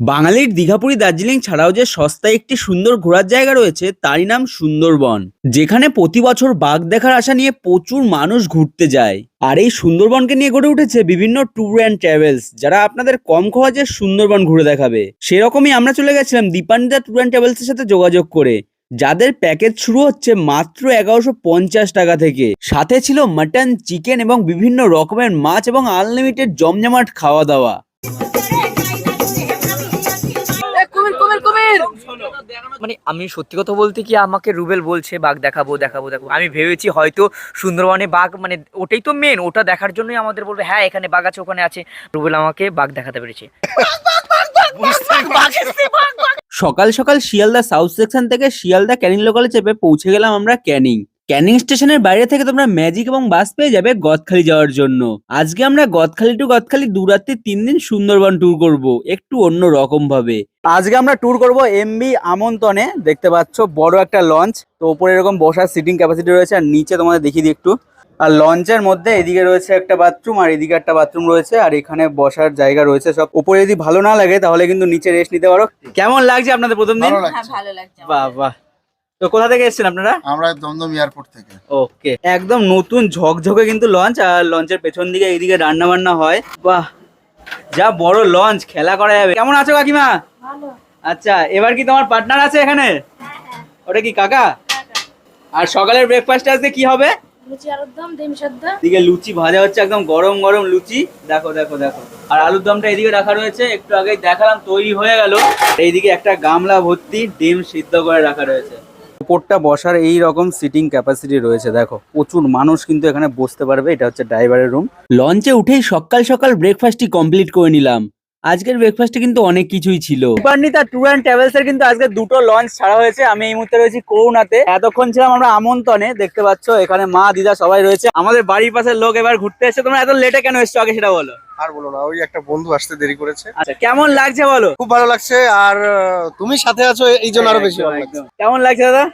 বাঙালির দীঘাপুরি দার্জিলিং ছাড়াও যে সস্তায় একটি সুন্দর ঘোরার জায়গা রয়েছে, তারই নাম সুন্দরবন। যেখানে প্রতি বছর বাঘ দেখার আশা নিয়ে প্রচুর মানুষ ঘুরতে যায়। আর এই সুন্দরবনকে নিয়ে গড়ে উঠেছে বিভিন্ন ট্যুর অ্যান্ড ট্রাভেলস, যারা আপনাদের কম খরচে সুন্দরবন ঘুরে দেখাবে। সেরকমই আমরা চলে গেছিলাম দীপান্বিতা ট্যুর অ্যান্ড ট্রাভেলসের সাথে যোগাযোগ করে, যাদের প্যাকেজ শুরু হচ্ছে মাত্র এগারোশো পঞ্চাশ টাকা থেকে। সাথে ছিল মাটন, চিকেন এবং বিভিন্ন রকমের মাছ এবং আনলিমিটেড জমজমাট খাওয়া দাওয়া। মানে আমি সত্যি কথা বলতে কি আমাকে রুবেল বলছে, বাঘ দেখাবো দেখাবো দেখাবো। আমি ভেবেছি হয়তো সুন্দরবনে বাঘ মানে ওটাই তো মেন ওটা দেখার জন্যই আমাদের বলবে হ্যাঁ এখানে বাঘ আছে, ওখানে আছে। রুবেল আমাকে বাঘ দেখাতে পেরেছে। সকাল সকাল শিয়ালদা সাউথ সেকশন থেকে শিয়ালদা ক্যানিং লোকালে চেপে পৌঁছে গেলাম আমরা ক্যানিং। ক্যানিং স্টেশনের বাইরে থেকে তোমরা ম্যাজিক এবং বাস পেয়ে যাবে গদখালি যাওয়ার জন্য। আজকে আমরা গদখালি টু গদখালি দু রাত্রি তিন দিন সুন্দরবন ট্যুর করব একটু অন্য রকম ভাবে। আজকে আমরা ট্যুর করব এমবি আমন্ত্রণে দেখতে পাচ্ছ বড় একটা লঞ্চ তো উপরে এরকম বসার সিটিং ক্যাপাসিটি রয়েছে আর নিচে তোমাদের দেখিয়ে দিই একটু। আর লঞ্চের মধ্যে এদিকে রয়েছে একটা বাথরুম আর এদিকে একটা বাথরুম রয়েছে আর এখানে বসার জায়গা রয়েছে সব। উপরে যদি ভালো না লাগে তাহলে কিন্তু নিচে রেস্ট নিতে পারো। কেমন লাগছে আপনাদের প্রথম দিন? ভালো লাগছে। হ্যাঁ ভালো লাগছে। বাহ বাহ। তো কোথা থেকে এসেছেন আপনারা? আমরা দমদম এয়ারপোর্ট থেকে। ওকে। একদম নতুন ঝকঝকে কিন্তু লঞ্চ আর লঞ্চের পেছন দিকে এইদিকে রান্না বান্না হয়। বাহ! যা বড় লঞ্চ খেলা করা যাবে। কেমন আছো কাকিমা? আচ্ছা এবার কি তোমার পার্টনার আছে এখানে? ওটা কি কাকা? আর সকালের ব্রেকফাস্ট আজকে কি হবে? লুচি আলুর দম ডিম সেদ্ধ। এদিকে লুচি ভাজা হচ্ছে একদম গরম গরম লুচি। দেখো দেখো দেখো। আর আলুর দমটা এদিকে রাখা রয়েছে। একটু আগে দেখালাম তৈরি হয়ে গেল। এইদিকে একটা গামলা ভর্তি ডিম সিদ্ধ করে রাখা রয়েছে। উপরটা বসার এই রকম সিটিং ক্যাপাসিটি রয়েছে। দেখো, প্রচুর মানুষ কিন্তু এখানে বসতে পারবে। এটা হচ্ছে ড্রাইভারের রুম লঞ্চে উঠেই সকাল সকাল ব্রেকফাস্টটি কমপ্লিট করে নিলাম। আজকের ব্রেকফাস্টে কিন্তু অনেক কিছুই ছিল। সুপারনিতা ট্যুর অ্যান্ড ট্রাভেলস এর কিন্তু আজকে দুটো লঞ্চ ছাড়া হয়েছে। আমি এই মুহূর্তে রয়েছি করুণাতে। এতক্ষণ ছিলাম আমরা আমন্ত্রণে। দেখতে পাচ্ছ এখানে মা দিদা সবাই রয়েছে। আমাদের বাড়ির পাশের লোক এবার ঘুরতে এসেছে। তোমরা এত লেটে কেন এসছো? আগে সেটা বলো। আর বলো না ওই একটা বন্ধু আসতে দেরি করেছে। আচ্ছা কেমন লাগছে বলো? খুব ভালো লাগছে। আর তুমি সাথে আছো এই জন্য আরও বেশি ভালো লাগছে। একদম। কেমন লাগছে দাদা?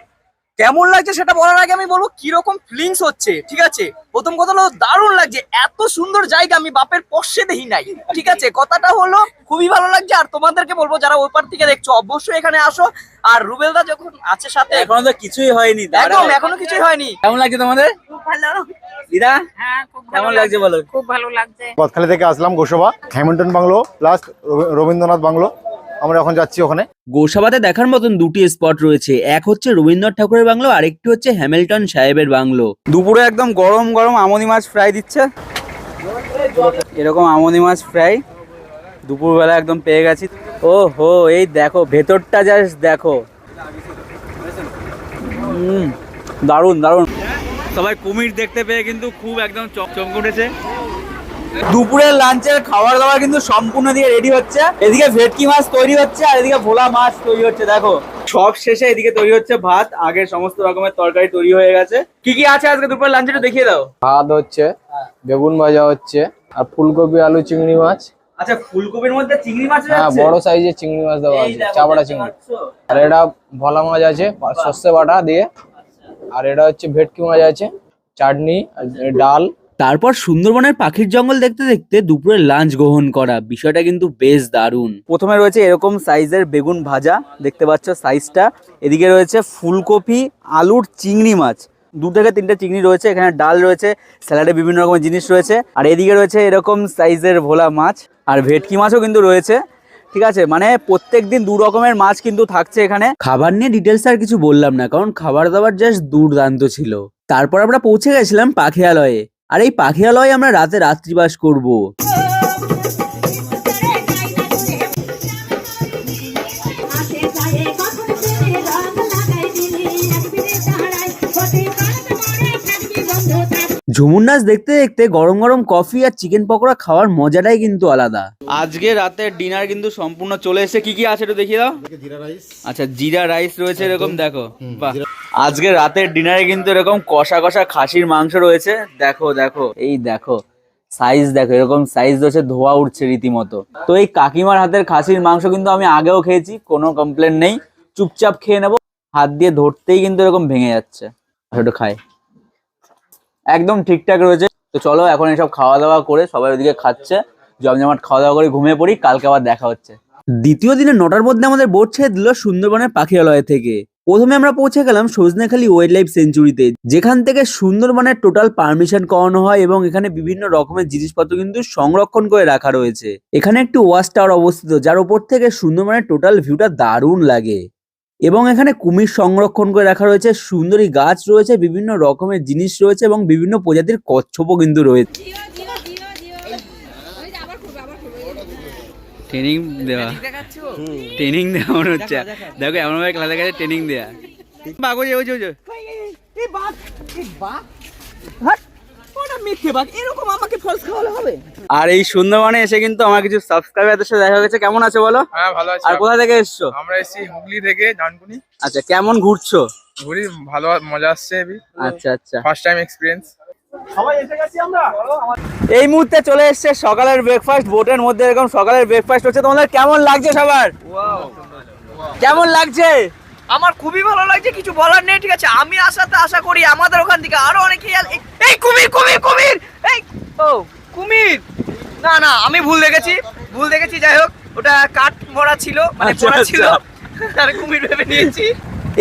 কেমন লাগছে সেটা বলার আগে আমি বলব কীরকম ফিলিংস হচ্ছে ঠিক আছে? প্রথম কথা হলো দারুণ লাগছে এত সুন্দর জায়গা আমি বাপের পশ্চে দেখি নাই ঠিক আছে? কথাটা হলো খুবই ভালো লাগছে আর তোমাদেরকে বলব যারা ওই পার থেকে দেখছ অবশ্যই এখানে আসো। আর রুবেলদা যখন আছে সাথে এখনও তো কিছুই হয়নি একদম এখনও কিছুই হয়নি। কেমন লাগছে তোমাদের? খুব ভালো। দিদা? হ্যাঁ খুব ভালো কেমন লাগছে বলো? খুব ভালো লাগছে। গদখালি থেকে আসলাম Gosaba Hamilton bungalow plus Rabindranath bungalow. আমরা এখন যাচ্ছি ওখানে। গোসাবাতে দেখার মতন দুটি স্পট রয়েছে। এক হচ্ছে রবীন্দ্রনাথ ঠাকুরের বাংলো আরেকটি হচ্ছে হ্যামিল্টন সাহেবের বাংলো। দুপুরে একদম গরম গরম আমনি মাছ ফ্রাই দিচ্ছে। এরকম আমনি মাছ ফ্রাই দুপুরবেলা একদম পেয়ে গেছি। ও হো এই দেখো ভেতরটা জাস্ট দেখো। দারুণ দারুণ। সবাই কুমির দেখতে পেয়ে কিন্তু খুব একদম চমকে উঠেছে। দুপুরের লাঞ্চের খাবার দাবার কিন্তু সম্পূর্ণ দিকে রেডি হচ্ছে। এদিকে ভেটকি মাছ তৈরি হচ্ছে আর এদিকে ভোলা মাছ তৈরি হচ্ছে দেখো। সব শেষে এদিকে তৈরি হচ্ছে ভাত আগে সমস্ত রকমের তরকারি তৈরি হয়ে গেছে। কি কি আছে আজকে দুপুরের লাঞ্চে একটু দেখিয়ে দাও। ভাত হচ্ছে বেগুন ভাজা হচ্ছে আর ফুলকপি আলু চিংড়ি মাছ। আচ্ছা ফুলকপির মধ্যে চিংড়ি মাছ হ্যাঁ বড় সাইজের চিংড়ি মাছ দেওয়া আছে চিংড়ি। আর এটা ভোলা মাছ আছে সর্ষে বাটা দিয়ে। আর এটা হচ্ছে ভেটকি মাছ আছে চাটনি আর ডাল। তারপর সুন্দরবনের পাখির জঙ্গল দেখতে দেখতে দুপুরে লাঞ্চ গ্রহণ করা। বিষয়টা কিন্তু বেশ দারুণ। প্রথমে রয়েছে এরকম সাইজের বেগুন ভাজা দেখতে পাচ্ছ সাইজটা। এদিকে রয়েছে ফুলকপি আলুর চিংড়ি মাছ। দু থেকে তিনটে চিংড়ি রয়েছে এখানে ডাল রয়েছে স্যালাডে বিভিন্ন রকমের জিনিস রয়েছে। আর এদিকে রয়েছে এরকম সাইজের ভোলা মাছ আর ভেটকি মাছও কিন্তু রয়েছে। ঠিক আছে মানে প্রত্যেক দিন দু রকমের মাছ কিন্তু থাকছে এখানে। খাবার নিয়ে ডিটেলস আর কিছু বললাম না কারণ খাবার দাবার জাস্ট দুর্দান্ত ছিল। তারপর আমরা পৌঁছে গেছিলাম পাখিয়ালয়ে। আর এই পাখিরালয় আমরা রাতে রাত্রিবাস করব। ঝুমুর নাচ দেখতে দেখতে গরম গরম কফি আর চিকেন পকোড়া খাওয়ার মজাটাই কিন্তু আলাদা। আজকে রাতের ডিনার কিন্তু সম্পূর্ণ চলে এসে কি কি আছে একটু দেখিয়ে দাও। আচ্ছা জিরা রাইস রয়েছে এরকম দেখো। বাহ। আজকে রাতের ডিনারে কিন্তু এরকম কষা কষা খাসির মাংস রয়েছে। দেখো দেখো এই দেখো সাইজ দেখো এরকম সাইজ রয়েছে ধোয়া উঠছে রীতিমতো। তো এই কাকিমার হাতের খাসির মাংস কিন্তু আমি আগেও খেয়েছি কোনো কমপ্লেন নেই। চুপচাপ খেয়ে নেব। হাত দিয়ে ধরতেই কিন্তু এরকম ভেঙে যাচ্ছে। একটু খাই। একদম ঠিকঠাক রয়েছে। তো চলো এখন এসব খাওয়া দাওয়া করে সবাই ওদিকে খাচ্ছে। জমজমাট খাওয়া দাওয়া করে ঘুমিয়ে পড়ি, কালকে আবার দেখা হচ্ছে। দ্বিতীয় দিনে নটার মধ্যে আমাদের বোট ছেড়ে দিল সুন্দরবনের পাখিরালয় থেকে। প্রথমে আমরা পৌঁছে গেলাম সজনেখালি ওয়াইল্ড লাইফ সেঞ্চুরিতে যেখান থেকে সুন্দরবনের টোটাল পারমিশন করানো হয় এবং এখানে বিভিন্ন রকমের জিনিসপত্র কিন্তু সংরক্ষণ করে রাখা রয়েছে। এখানে একটি ওয়াচ টাওয়ার অবস্থিত, যার উপর থেকে সুন্দরবনের টোটাল ভিউটা দারুণ লাগে। এবং এখানে কুমির সংরক্ষণ করে রাখা রয়েছে সুন্দরী গাছ রয়েছে বিভিন্ন রকমের জিনিস রয়েছে এবং বিভিন্ন প্রজাতির কচ্ছপও কিন্তু রয়েছে ট্রেনিং দেওয়া। ট্রেনিং দেওয়া মনে হচ্ছে। দেখো এমন ভাবে ক্লাসে গেছে ট্রেনিং দেওয়া বাগো যে ওই যে, মিথ্যে বাঘ এরকম আমাকে ফলস খাওয়ালে হবে? আর এই সুন্দরবনে এসে কিন্তু আমার কিছু সাবস্ক্রাইবারদের সাথে দেখা গেছে কেমন আছে বলো? হ্যাঁ ভালো আছি আর কোথা থেকে এসছো? আমরা এসেছি হুগলি থেকে আচ্ছা কেমন ঘুরছো? ঘুরি ভালো মজা আসছে আচ্ছা আচ্ছা। ফার্স্ট টাইম এক্সপিরিয়েন্স এই মুহূর্তে চলে এসছে সকালের ব্রেকফাস্ট বোটের মধ্যে এরকম সকালের ব্রেকফাস্ট হচ্ছে। তোমাদের কেমন লাগছে সবার? কেমন লাগছে? আমার খুবই ভালো লাগছে কিছু বলার নেই ঠিক আছে। আমি আসাতে আশা করি আমাদের ওখান থেকে আরও অনেকে এই- এই কুমির কুমির কুমির এই ও কুমির না না আমি ভুল দেখেছি। ভুল দেখেছি যাই হোক ওটা কাঠ ভরা ছিল মানে আচ্ছা, ভরা ছিল। আচ্ছা। আর কুমির ভেবে নিয়েছি।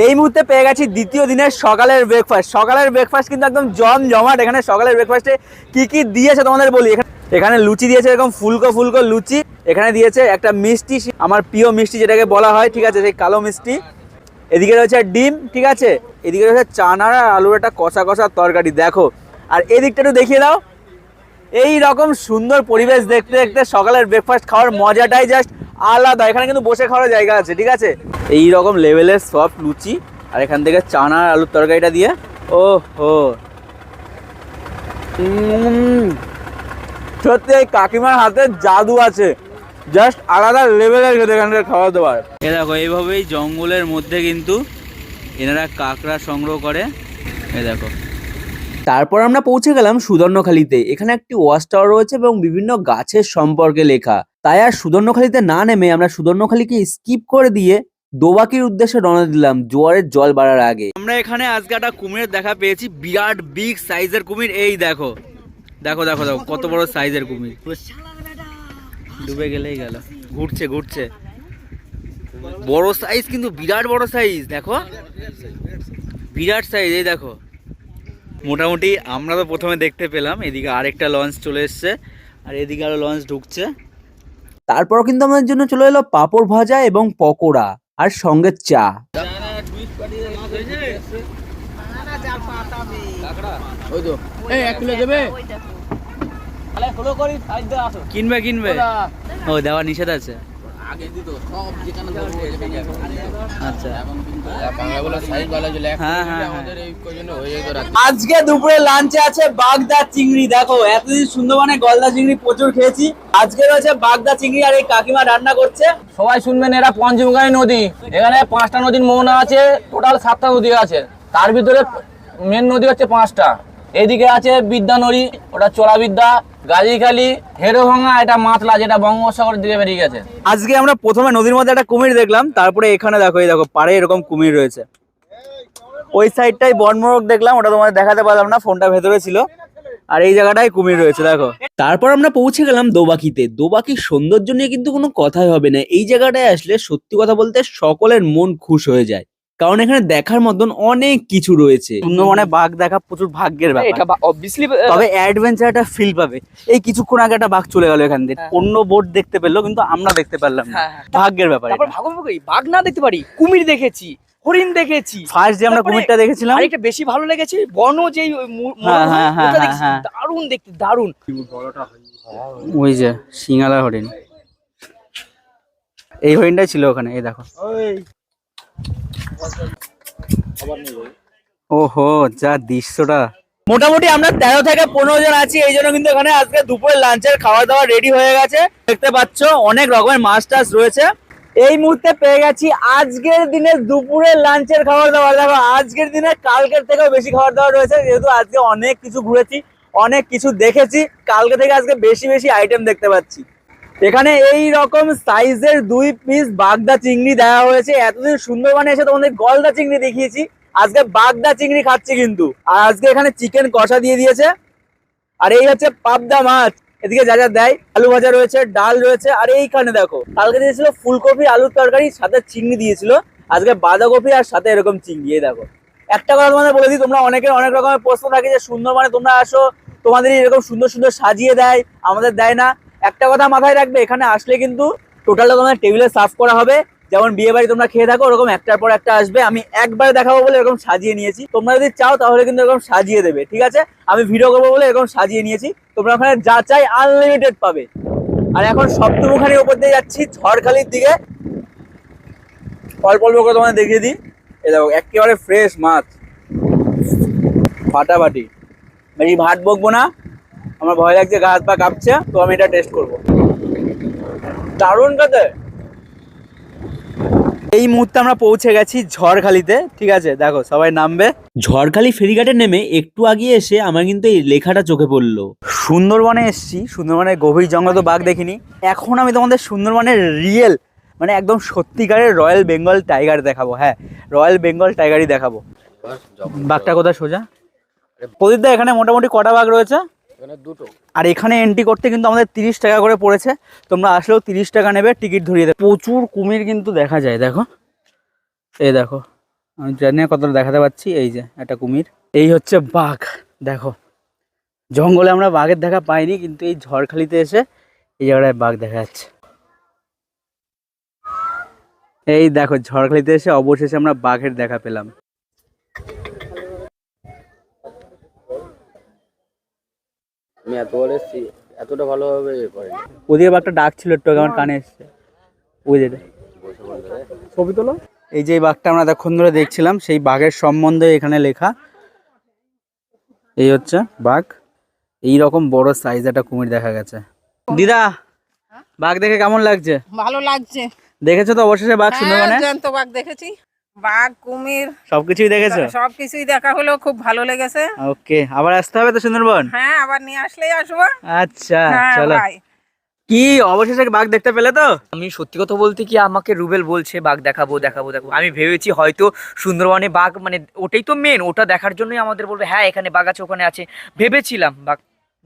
এই মুহূর্তে পেয়ে গেছি দ্বিতীয় দিনের সকালের ব্রেকফাস্ট সকালের ব্রেকফাস্ট কিন্তু একদম জম জমাট এখানে সকালের ব্রেকফাস্টে কি কি দিয়েছে তোমাদের বলি? এখানে এখানে লুচি দিয়েছে এরকম ফুলকো ফুলকো লুচি। এখানে দিয়েছে একটা মিষ্টি আমার প্রিয় মিষ্টি যেটাকে বলা হয় ঠিক আছে সেই কালো মিষ্টি। এদিকে রয়েছে ডিম ঠিক আছে? এদিকে রয়েছে চানার আর আলুর একটা কষা কষা তরকারি দেখো। আর এদিকটা একটু দেখিয়ে দাও। এই রকম সুন্দর পরিবেশ দেখতে দেখতে সকালের ব্রেকফাস্ট খাওয়ার মজাটাই জাস্ট আলাদা। এখানে কিন্তু বসে খাওয়ার জায়গা আছে, ঠিক আছে? এই রকম লেভেলের সফট লুচি আর এখান থেকে চানা আলুর তরকারিটা দিয়ে ও হো সত্যি এই কাকিমার হাতে জাদু আছে। জাস্ট আলাদা লেভেলের এখানকার খাওয়া দাওয়ার। এ দেখো, এইভাবেই জঙ্গলের মধ্যে কিন্তু এনারা কাঁকড়া সংগ্রহ করে। এ দেখো। তারপর আমরা পৌঁছে গেলাম সুদর্ণখালিতে। এখানে একটি ওয়াচ টাওয়ার রয়েছে এবং বিভিন্ন গাছের সম্পর্কে লেখা। তাই আর সুদর্ণখালিতে না নেমে আমরা সুদর্ণখালিকে স্কিপ করে দিয়ে দোবাকির উদ্দেশ্যে রওনা দিলাম জোয়ারের জল বাড়ার আগে। আমরা এখানে আজকে একটা কুমিরের দেখা পেয়েছি, বিরাট বিগ সাইজের কুমির। এই দেখো। দেখো দেখো দেখো, কত বড় সাইজের কুমির। ডুবে গেলেই গেল। ঘুরছে ঘুরছে। বড় সাইজ কিন্তু বিরাট বড় সাইজ দেখো। বিরাট সাইজ এই দেখো। মোটামুটি আমরা তো প্রথমে দেখতে পেলাম এদিকে আরেকটা লঞ্চ চলে এসছে আর এদিকে আরও লঞ্চ ঢুকছে। তারপর কিন্তু আমাদের জন্য চলে এলো পাঁপড় ভাজা এবং পকোড়া আর সঙ্গে চা। কিনবে কিনবে। ও দেওয়া নিষেধ আছে। আচ্ছা হ্যাঁ, হ্যাঁ, হ্যাঁ। আজকে দুপুরে লাঞ্চে আছে বাগদা চিংড়ি দেখো এতদিন সুন্দরবনে গলদা চিংড়ি প্রচুর খেয়েছি। আজকে রয়েছে বাগদা চিংড়ি আর এই কাকিমা রান্না করছে। সবাই শুনবেন এরা পঞ্চমুখানী নদী। এখানে পাঁচটা নদীর মোহনা আছে টোটাল সাতটা নদী আছে। তার ভিতরে মেন নদী হচ্ছে পাঁচটা। এদিকে আছে বিদ্যা নদী ওটা চোরাবিদ্যা গাজীখালি হেরোভাঙা এটা মাতলা যেটা বঙ্গোপসাগরের দিকে বেরিয়ে গেছে। আজকে আমরা প্রথমে নদীর মধ্যে একটা কুমির দেখলাম, তারপরে এখানে দেখো, এই দেখো, পাড়ে এরকম কুমির রয়েছে। ওই সাইডটাই বনমোরগ দেখলাম, ওটা তোমাদের দেখাতে পারলাম না, ফোনটা ভেতরে ছিল। আর এই জায়গাটায় কুমির রয়েছে, দেখো। তারপর আমরা পৌঁছে গেলাম দোবাকিতে। দোবাকির সৌন্দর্য নিয়ে কিন্তু কোনো কথাই হবে না। এই জায়গাটায় আসলে সত্যি কথা বলতে সকলের মন খুশ হয়ে যায়। কারণ এখানে দেখার মতন অনেক কিছু রয়েছে। সুন্দরবনে বাঘ দেখা প্রচুর ভাগ্যের ব্যাপার। এটা অবভিয়াসলি তবে অ্যাডভেঞ্চার একটা ফিল পাবে। এই কিছুক্ষণ আগে একটা বাঘ চলে গেল এখান থেকে। অন্য বোট দেখতে পেল কিন্তু আমরা দেখতে পারলাম না। হ্যাঁ, হ্যাঁ। ভাগ্যের ব্যাপার তারপর ভাগো ভাগো বাঘ না দেখতে পারি কুমির দেখেছি হরিণ দেখেছি। ফার্স্ট যে আমরা কুমিরটা দেখেছিলাম। আরেকটা বেশি ভালো লেগেছে বন হ্যাঁ, হ্যাঁ, হ্যাঁ, হ্যাঁ। দারুণ দেখতে দারুণ। ওই যে সিঙ্গালা হরিণ। এই হরিণটাই ছিল ওখানে এই দেখো। ওহো, যা দৃশ্যটা। মোটামুটি আমরা তেরো থেকে পনেরো জন আছি, এই জন্য কিন্তু এখানে আজকে দুপুরে লাঞ্চের খাওয়া দাওয়া রেডি হয়ে গেছে। দেখতে পাচ্ছ, অনেক রকমের মাছ টাছ রয়েছে। এই মুহূর্তে পেয়ে গেছি আজকের দিনে দুপুরের লাঞ্চের খাবার দাবার দেখো, আজকের দিনে কালকের থেকেও বেশি খাবার দাবার রয়েছে, যেহেতু আজকে অনেক কিছু ঘুরেছি, অনেক কিছু দেখেছি। কালকে থেকে আজকে বেশি বেশি আইটেম দেখতে পাচ্ছি। এখানে এই রকম সাইজের দুই পিস বাগদা চিংড়ি দেওয়া হয়েছে। এতদিন সুন্দরবনে এসে তোমাদের গলদা চিংড়ি দেখিয়েছি। আজকে বাগদা চিংড়ি খাচ্ছি কিন্তু। আর আজকে এখানে চিকেন কষা দিয়ে দিয়েছে। আর এই হচ্ছে পাবদা মাছ। এদিকে যা যা দেয়, আলু ভাজা রয়েছে, ডাল রয়েছে, আর এইখানে দেখো, কালকে দিয়েছিল ফুলকপি, আলুর তরকারি, সাথে চিংড়ি দিয়েছিল। আজকে বাঁধাকপি আর সাথে এরকম চিংড়ি, এই দেখো। একটা কথা তোমাদের বলে দিই, তোমরা অনেকের অনেক রকমের প্রশ্ন থাকে যে সুন্দর মানে তোমরা আসো, তোমাদের এরকম সুন্দর সুন্দর সাজিয়ে দেয়, আমাদের দেয় না। একটা কথা মাথায় রাখবে, এখানে আসলে কিন্তু টোটালটা তোমার টেবিলে সার্ভ করা হবে। যেমন বিয়ে বাড়ি তোমরা খেয়ে থাকো, ওরকম একটার পর একটা আসবে। আমি একবারে দেখাবো বলে এরকম সাজিয়ে নিয়েছি। তোমরা যদি চাও তাহলে কিন্তু এরকম সাজিয়ে দেবে, ঠিক আছে? আমি ভিডিও করব বলে এরকম সাজিয়ে নিয়েছি। তোমরা ওখানে যা চাই আনলিমিটেড পাবে। আর এখন সপ্তমুখানির উপর দিয়ে যাচ্ছি, ঝড়খালির দিকে। অল্প অল্প করে তোমাদের দেখিয়ে দিই। এ দেখো, একেবারে ফ্রেশ মাছ। ফাটাফাটি। বেশি ভাত বকবো না। আমার ভয় লাগছে গা হাত পা কাঁপছে তো আমি এটা টেস্ট করব। দারুণ খেতে এই মুহূর্তে আমরা পৌঁছে গেছি ঝড়খালিতে ঠিক আছে? দেখো সবাই নামবে। ঝড়খালি ফেরিঘাটে নেমে একটু আগিয়ে এসে আমার কিন্তু এই লেখাটা চোখে পড়ল। সুন্দরবনে এসেছি সুন্দরবনের গভীর জঙ্গল তো বাঘ দেখিনি। এখন আমি তোমাদের সুন্দরবনের রিয়েল মানে একদম সত্যিকারের রয়্যাল বেঙ্গল টাইগার দেখাবো হ্যাঁ রয়্যাল বেঙ্গল টাইগারই দেখাবো। বাঘটা কোথায় সোজা? প্রদীপদা এখানে মোটামুটি কটা বাঘ রয়েছে? আর এখানে এন্ট্রি করতে কিন্তু আমাদের তিরিশ টাকা করে পড়েছে। তোমরা আসলেও তিরিশ টাকা নেবে টিকিট ধরিয়ে দেবে। প্রচুর কুমির কিন্তু দেখা যায়, দেখো। এই দেখো, আমি জানি কতটা দেখাতে পাচ্ছি। এই যে, একটা কুমির। এই হচ্ছে বাঘ, দেখো। জঙ্গলে আমরা বাঘের দেখা পাইনি, কিন্তু এই ঝড়খালিতে এসে এই জায়গাটায় বাঘ দেখা যাচ্ছে। এই দেখো, ঝড়খালিতে এসে অবশেষে আমরা বাঘের দেখা পেলাম। আমি এত বলে এতটা ভালোভাবে করেনি। ওদিকে বাঘটা ডাক ছিল একটু আগে আমার কানে এসছে। ওই যেটা ছবি তোলো। এই যে বাঘটা আমরা এতক্ষণ ধরে দেখছিলাম সেই বাঘের সম্বন্ধে এখানে লেখা। এই হচ্ছে বাঘ। এই রকম বড় সাইজ একটা কুমির দেখা গেছে। দিদা বাঘ দেখে কেমন লাগছে? ভালো লাগছে। দেখেছ তো অবশেষে বাঘ সুন্দরবনে হ্যাঁ, জ্যান্ত বাঘ দেখেছি। বাঘ কুমির। সবকিছুই দেখেছ? সবকিছুই দেখা হলো খুব ভালো লেগেছে। ওকে আবার আসতে হবে তো সুন্দরবন? হ্যাঁ আবার নিয়ে আসলেই আসব। আচ্ছা হ্যাঁ চলো। কি অবশেষে বাঘ দেখতে পেলে তো? আমি সত্যি কথা বলতে কি আমাকে রুবেল বলছে বাঘ দেখাবো দেখাবো দেখাবো। আমি ভেবেছি হয়তো সুন্দরবনে বাঘ মানে ওটাই তো মেন ওটা দেখার জন্যই আমাদের বলবে হ্যাঁ এখানে বাঘ আছে ওখানে আছে। ভেবেছিলাম বাঘ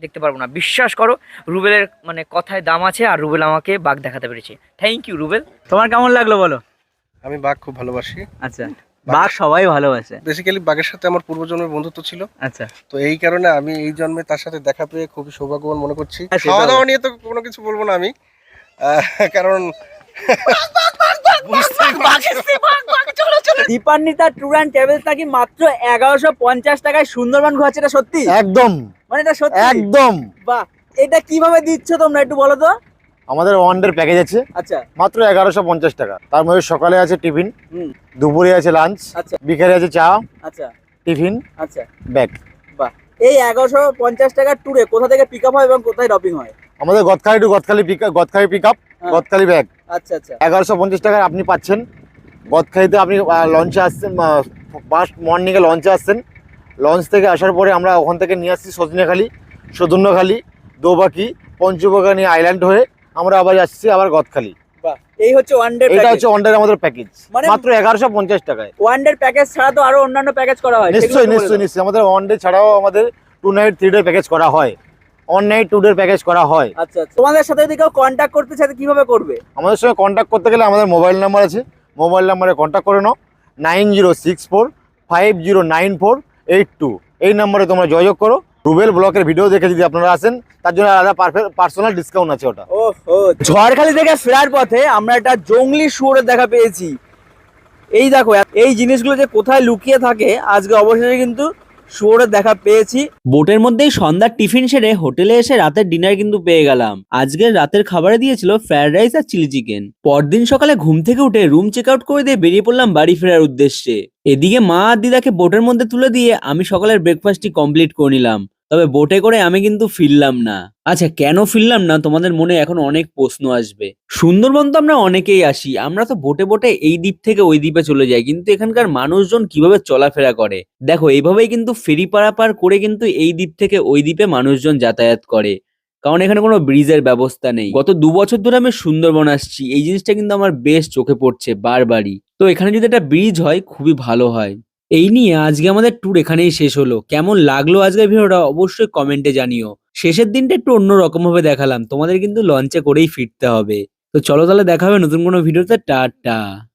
দেখতে পারব না। বিশ্বাস করো রুবেলের মানে কথায় দাম আছে আর রুবেল আমাকে বাঘ দেখাতে পেরেছে। Thank you Rubel. তোমার কেমন লাগল বলো? আমি বাঘ খুব ভালোবাসি। আচ্ছা বাঘ সবাই ভালোবাসে। বেসিক্যালি বাঘের সাথে আমার পূর্বজন্মের বন্ধুত্ব ছিল। আচ্ছা। তো এই কারণে আমি এই জন্মে তার সাথে দেখা পেয়ে খুবই সৌভাগ্যবান মনে করছি। হ্যাঁ, খাওয়া দাওয়া নিয়ে তো কোনো কিছু বলব না আমি। আহ, কারণ দীপান্বিতা ট্যুর অ্যান্ড ট্রাভেলস নাকি মাত্র এগারোশো পঞ্চাশ টাকায় সুন্দরবন ঘোরাচ্ছে এটা সত্যি? একদম। মানে এটা সত্যি? একদম। বাহ। এটা কীভাবে দিচ্ছ তোমরা একটু বলো তো? আমাদের ওয়ান ডের প্যাকেজ আছে। আচ্ছা। মাত্র এগারোশো পঞ্চাশ টাকা। তার মধ্যে সকালে আছে টিফিন দুপুরে আছে লাঞ্চ আচ্ছা। বিকেলে আছে চা আচ্ছা। টিফিন আচ্ছা। ব্যাগ। বাহ। এই এগারোশো পঞ্চাশ টাকার ট্যুরে কোথা থেকে পিক আপ হয় এবং কোথায় ড্রপিং হয়? আমাদের Gadkhali to Gadkhali pick Gadkhali pick up. Gadkhali bag আচ্ছা আচ্ছা। এগারোশো পঞ্চাশ টাকায় আপনি পাচ্ছেন। গদখালিতে আপনি লঞ্চে আসছেন ফার্স্ট মর্নিংয়ে লঞ্চে আসছেন। লঞ্চ থেকে আসার পরে আমরা ওখান থেকে নিয়ে আসছি সজনেখালি সদুন্নখালি দোবাকি পঞ্চবাগানি আইল্যান্ড হয়ে আমরা আবার যাচ্ছি আবার গদখালি। এই হচ্ছে ওয়ান ডে এটা হচ্ছে ওয়ান আমাদের প্যাকেজ মানে- মাত্র এগারোশো পঞ্চাশ টাকায়। ওয়ান ডে প্যাকেজ ছাড়া তো আরও অন্যান্য প্যাকেজ করা হয় নিশ্চয়ই নিশ্চয়ই নিশ্চয়ই। আমাদের ওয়ান ডে ছাড়াও আমাদের two night three day package করা হয়। নাইট টু ডে প্যাকেজ করা হয়। আচ্ছা আচ্ছা। তোমাদের সাথে যদি কেউ কন্ট্যাক্ট করতে চায় তো কীভাবে করবে? আমাদের সঙ্গে কন্ট্যাক্ট করতে গেলে আমাদের মোবাইল নাম্বার আছে। মোবাইল নাম্বারে কন্ট্যাক্ট করে নাও। Nine zero six four five zero nine four eight two এই নাম্বারে তোমরা যোগাযোগ করো। রুবেল ব্লকের ভিডিও দেখে যদি আপনারা আসেন তার জন্য আলাদা পার্সোনাল ডিসকাউন্ট আছে ওটা। ঝড়খালি থেকে ফেরার পথে আমরা একটা জঙ্গলি শুয়োরের দেখা পেয়েছি। এই দেখো এই জিনিসগুলো যে কোথায় লুকিয়ে থাকে আজকে অবশেষে কিন্তু শুয়োরের দেখা পেয়েছি। বোটের মধ্যেই সন্ধ্যার টিফিন সেরে হোটেলে এসে রাতের ডিনার কিন্তু পেয়ে গেলাম। আজকের রাতের খাবারে দিয়েছিল ফ্রাইড রাইস আর চিলি চিকেন পরদিন সকালে ঘুম থেকে উঠে রুম চেক আউট করে দিয়ে বেরিয়ে পড়লাম বাড়ি ফেরার উদ্দেশ্যে। এদিকে মা আর দিদাকে বোটের মধ্যে তুলে দিয়ে আমি সকালের ব্রেকফাস্টটি কমপ্লিট করে নিলাম। তবে বোটে করে আমি কিন্তু ফিরলাম না। আচ্ছা কেন ফিরলাম না? তোমাদের মনে এখন অনেক প্রশ্ন আসবে। সুন্দরবন তো আমরা অনেকেই আসি। আমরা তো বোটে বোটে এই দ্বীপ থেকে ওই দ্বীপে চলে যাই। কিন্তু এখানকার মানুষজন কীভাবে চলাফেরা করে? দেখো এইভাবেই কিন্তু ফেরি পারাপার করে কিন্তু এই দ্বীপ থেকে ওই দ্বীপে মানুষজন যাতায়াত করে। কারণ এখানে কোনো ব্রিজের ব্যবস্থা নেই। গত দু বছর ধরে আমি সুন্দরবন আসছি। এই জিনিসটা কিন্তু আমার বেশ চোখে পড়ছে বারবারই। তো এখানে যদি একটা ব্রিজ হয়, খুবই ভালো হয়। এই নিয়ে আজকে আমাদের ট্যুর এখানেই শেষ হলো। কেমন লাগল আজকের ভিডিওটা অবশ্যই কমেন্টে জানিও। শেষের দিনটা একটু অন্যরকম ভাবে দেখালাম। তোমাদের কিন্তু লঞ্চে করেই ফিরতে হবে। তো চলো তাহলে দেখা হবে নতুন কোনো ভিডিওতে। টাটা।